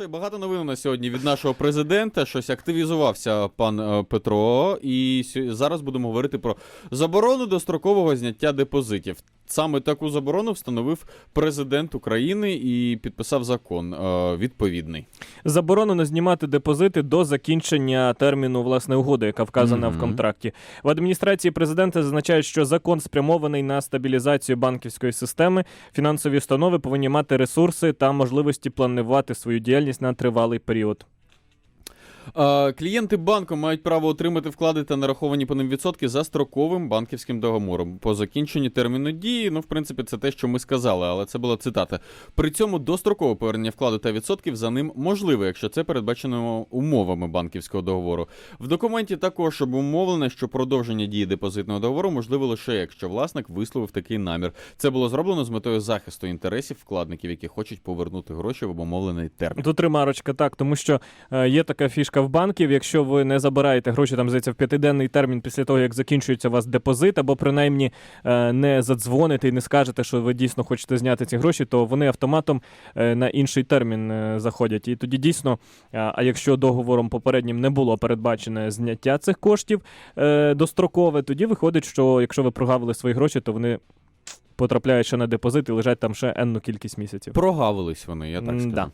що багато новин на сьогодні від нашого президента. Щось активізувався пан е, Петро, і зараз будемо говорити про заборону дострокового зняття депозитів. Саме таку заборону встановив президент України і підписав закон е, відповідний. Заборонено знімати депозити до закінчення терміну власне угоди, яка вказана Мгм. в контракті. В адміністрації президента зазначають, що закон спрямований на стабілізацію банківської системи. Фінансові установи повинні мати ресурси та можливості планувати свою діяльність на тривалий період. Е, Клієнти банку мають право отримати вклади та нараховані по ним відсотки за строковим банківським договором. По закінченні терміну дії, ну, в принципі, це те, що ми сказали, але це була цитата. При цьому дострокове повернення вкладу та відсотків за ним можливе, якщо це передбачено умовами банківського договору. В документі також обумовлено, що продовження дії депозитного договору можливо лише якщо власник висловив такий намір. Це було зроблено з метою захисту інтересів вкладників, які хочуть повернути гроші в обумовлений термін. Тут ремарочка, так, тому що е, є така фішка в банків. Якщо ви не забираєте гроші, там здається, в п'ятиденний термін після того, як закінчується у вас депозит, або принаймні е, не задзвоните і не скажете, що ви дійсно хочете зняти ці гроші, то вони автоматом е, на інший термін е, заходять. І тоді дійсно, а, якщо договором попереднім не було передбачене зняття цих коштів дострокове, тоді виходить, що якщо ви прогавили свої гроші, то вони. Потрапляють ще на депозит і лежать там ще енну кількість місяців. Прогавились вони, я так скажу. М-да.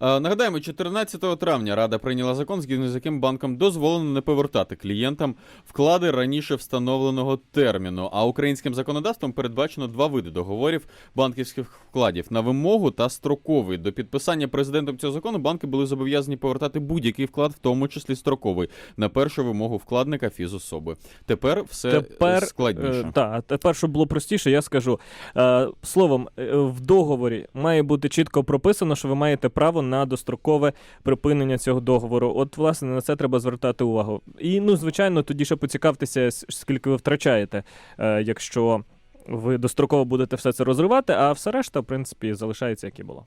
Е, Нагадаємо, 14 травня Рада прийняла закон, згідно з яким банкам дозволено не повертати клієнтам вклади раніше встановленого терміну. А українським законодавством передбачено два види договорів банківських вкладів на вимогу та строковий. До підписання президентом цього закону банки були зобов'язані повертати будь-який вклад, в тому числі строковий, на першу вимогу вкладника фізособи. Тепер все е, Тепер складніше. Е, та, тепер, щоб було простіше, я скажу. Словом, в договорі має бути чітко прописано, що ви маєте право на дострокове припинення цього договору. От, власне, на це треба звертати увагу. І, ну, звичайно, тоді ще поцікавтеся, скільки ви втрачаєте, е, якщо ви достроково будете все це розривати, а все решта, в принципі, залишається, як і було.